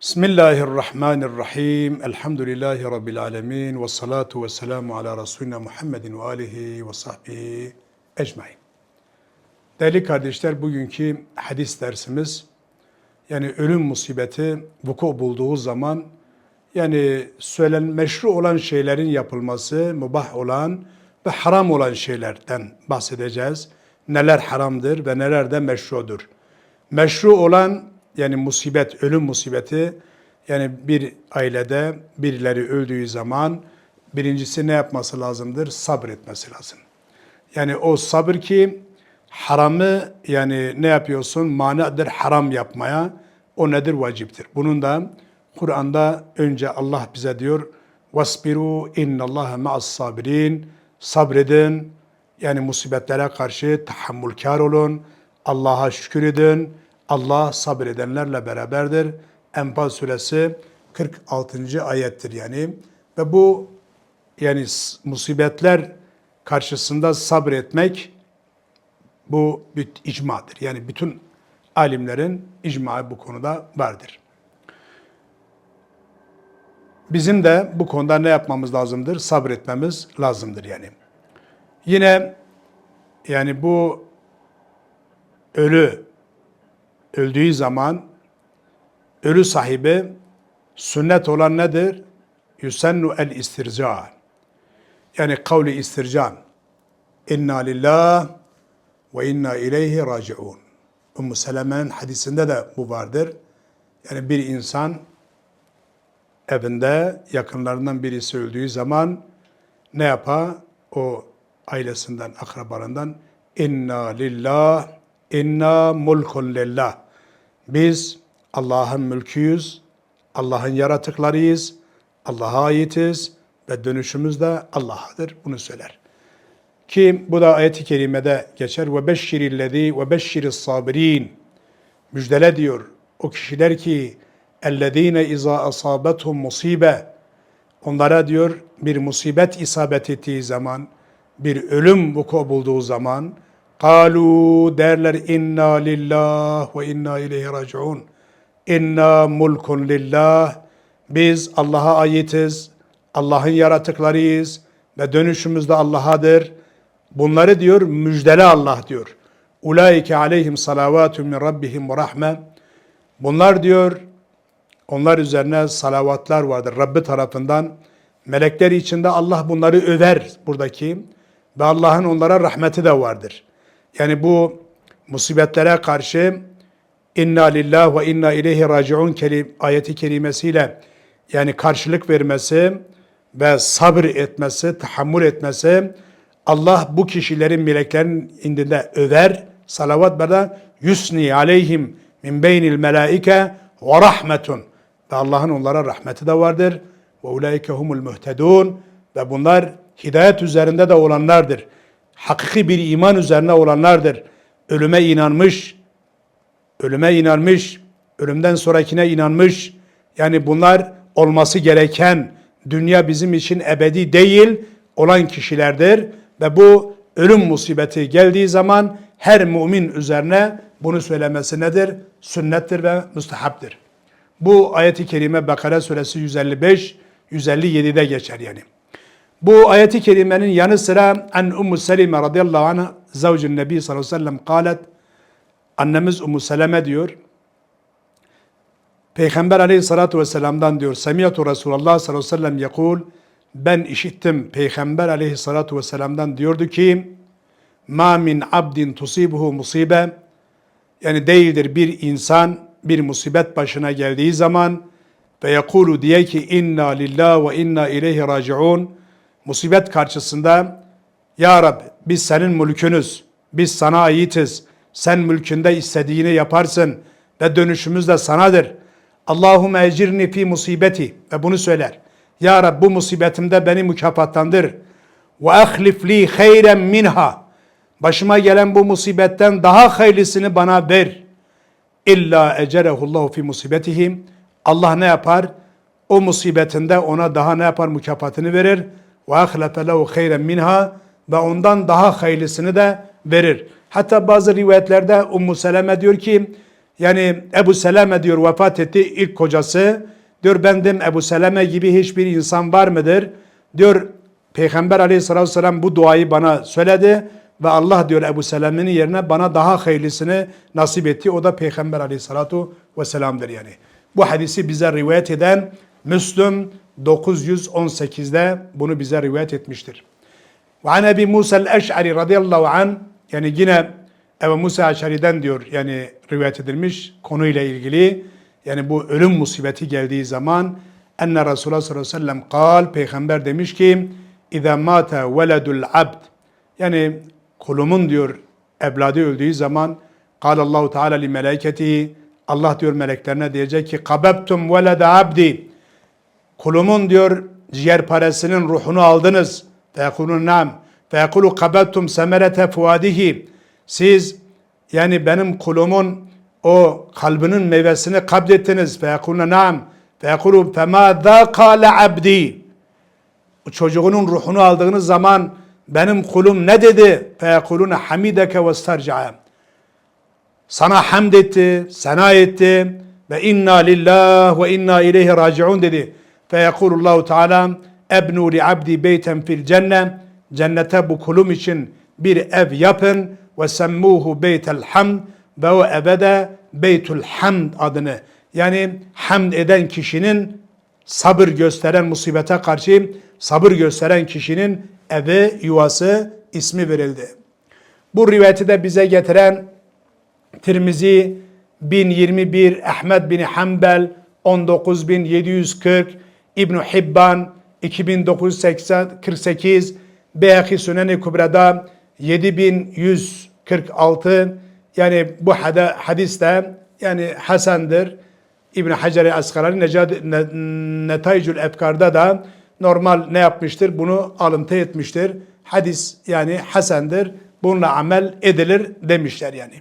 Bismillahirrahmanirrahim. Elhamdülillahi Rabbil alemin. Ve salatu ve selamu ala Resulina Muhammedin ve alihi ve sahbihi ecmain. Değerli kardeşler, bugünkü hadis dersimiz, yani ölüm musibeti vuku bulduğu zaman, yani söylen meşru olan şeylerin yapılması, mübah olan ve haram olan şeylerden bahsedeceğiz. Neler haramdır ve neler de meşrudur. Meşru olan yani musibet, ölüm musibeti yani bir ailede birileri öldüğü zaman birincisi ne yapması lazımdır? Sabretmesi lazım. Yani o sabır ki haramı yani ne yapıyorsun? Manadır haram yapmaya. O nedir? Vaciptir. Bunun da Kur'an'da önce Allah bize diyor وَاسْبِرُوا اِنَّ اللّٰهَ مَعَ الصَّابِرِينَ Sabredin. Yani musibetlere karşı tahammülkar olun. Allah'a şükür edin. Allah sabredenlerle beraberdir. Enfal suresi 46. ayettir yani. Ve bu yani musibetler karşısında sabretmek bu bir icmadır. Yani bütün alimlerin icma bu konuda vardır. Bizim de bu konuda ne yapmamız lazımdır? Sabretmemiz lazımdır yani. Yine yani bu ölü öldüğü zaman ölü sahibi sünnet olan nedir? Yusennu el istirca. Yani kavli istircan. İnna lillah ve inna ileyhi raciun. Ümmü Seleme'nin hadisinde de bu vardır. Yani bir insan evinde yakınlarından birisi öldüğü zaman ne yapar? O ailesinden, akrabalarından inna lillah, inna mulkun lillah. Biz Allah'ın mülküyüz, Allah'ın yaratıklarıyız, Allah'a aitiz ve dönüşümüz de Allah'adır. Bunu söyler. Ki bu da ayet-i kerimede geçer. Ve beşşirillezî ve beşşiris sabirin. Müjdele diyor o kişiler ki ellezîne izâ asâbethum musibe. Onlara diyor bir musibet isabet ettiği zaman, bir ölüm vuku bulduğu zaman, kalu derler inna lillah ve inna ileyhi raciun. İnna mulkun lillah. Biz Allah'a aitiz. Allah'ın yaratıklarıyız ve dönüşümüz de Allah'adır. Bunları diyor müjdele Allah diyor. Ulaike aleyhim salavatun min rabbihim ve rahme. Bunlar diyor onlar üzerine salavatlar vardır Rabbi tarafından. Melekler içinde Allah bunları över buradaki ve Allah'ın onlara rahmeti de vardır. Yani bu musibetlere karşı inna lillah ve inna ileyhi raciun kelim, ayeti kerimesiyle yani karşılık vermesi ve sabır etmesi, tahammül etmesi Allah bu kişilerin meleklerin indinde över, salavat bada yusni aleyhim min beynil melaike ve rahmetun ve Allah'ın onlara rahmeti de vardır. Ve ulaike humul muhtedun ve bunlar hidayet üzerinde de olanlardır. Hakiki bir iman üzerine olanlardır. Ölüme inanmış, ölüme inanmış, ölümden sonrakine inanmış. Yani bunlar olması gereken dünya bizim için ebedi değil olan kişilerdir ve bu ölüm musibeti geldiği zaman her mümin üzerine bunu söylemesi nedir? Sünnettir ve müstehaptır. Bu ayeti kerime Bakara suresi 155 157'de geçer yani. Bu ayeti kerimenin yanı sıra en Ummu Selime radıyallahu anha zavcun Nebi sallallahu aleyhi ve sellem kalet annemiz Ummu Seleme diyor. Peygamber aleyhissalatu vesselam'dan diyor. Semiyatu Resulullah sallallahu aleyhi ve sellem yakul ben işittim Peygamber aleyhissalatu vesselam'dan diyordu ki ma min abdin tusibuhu musibe yani değildir bir insan bir musibet başına geldiği zaman ve yakulu diye ki inna lillah ve inna ileyhi raciun musibet karşısında Ya Rab biz senin mülkünüz, biz sana aitiz, sen mülkünde istediğini yaparsın ve dönüşümüz de sanadır. Allahümme ecirni fi musibeti ve bunu söyler. Ya Rab bu musibetimde beni mükafatlandır. Ve ahlif li hayren minha. Başıma gelen bu musibetten daha hayırlısını bana ver. İlla ecerehullahu fi musibetihim. Allah ne yapar? O musibetinde ona daha ne yapar? Mükafatını verir. Ve ahlefe lehu hayren minha. Ve ondan daha hayırlısını da verir. Hatta bazı rivayetlerde Ummu Seleme diyor ki, Yani Ebu Seleme diyor vefat etti ilk kocası. Diyor bendim Ebu Seleme gibi hiçbir insan var mıdır? Diyor Peygamber aleyhissalatü vesselam bu duayı bana söyledi ve Allah diyor Ebu Seleme'nin yerine bana daha hayırlısını nasip etti. O da Peygamber aleyhissalatu vesselam'dır yani. Bu hadisi bize rivayet eden Müslüm 918'de bunu bize rivayet etmiştir. Ve an Ebi Musa el-Eş'ari radıyallahu an yani yine Ebu Musa Eş'ari'den diyor yani rivayet edilmiş konuyla ilgili. Yani bu ölüm musibeti geldiği zaman enne Resulullah sallallahu aleyhi ve sellem kal peygamber demiş ki İza mata veledul abd. Yani kulumun diyor evladı öldüğü zaman Allahu Teala li melaiketihi Allah diyor meleklerine diyecek ki kabebtum velede abdi kulumun diyor ciğer paresinin ruhunu aldınız. Feyekulun nam. Feyekulu kabettum semerete fuadihi. Siz yani benim kulumun o kalbinin meyvesini kabdettiniz. Feyekulun nam. Feyekulu fema zâkâle abdi. Çocuğunun ruhunu aldığınız zaman benim kulum ne dedi? Feyekulune hamideke ve. Sana hamd etti, sena etti ve inna lillah ve inna ileyhi raciun dedi. Feyekulullahu Teala ebnu li abdi beyten fil cennet. Cennete bu kulum için bir ev yapın ve semmuhu beytel hamd ve o ebede beytul hamd adını yani hamd eden kişinin sabır gösteren musibete karşı sabır gösteren kişinin evi yuvası ismi verildi. Bu rivayeti de bize getiren Tirmizi 1021, Ahmed bin Hanbel 19740, İbn Hibban 2948, Beyhaki Sünen-i Kubra'da 7146 yani bu hadis de yani hasendir. İbn Hacer-i Askalani Netaycül Efkar'da da normal ne yapmıştır? Bunu alıntı etmiştir. Hadis yani hasendir. Bununla amel edilir demişler yani.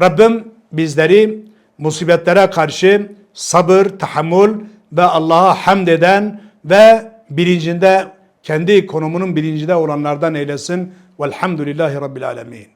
Rabbim bizleri musibetlere karşı sabır, tahammül ve Allah'a hamd eden ve bilincinde kendi konumunun bilincinde olanlardan eylesin. Velhamdülillahi Rabbil Alemin.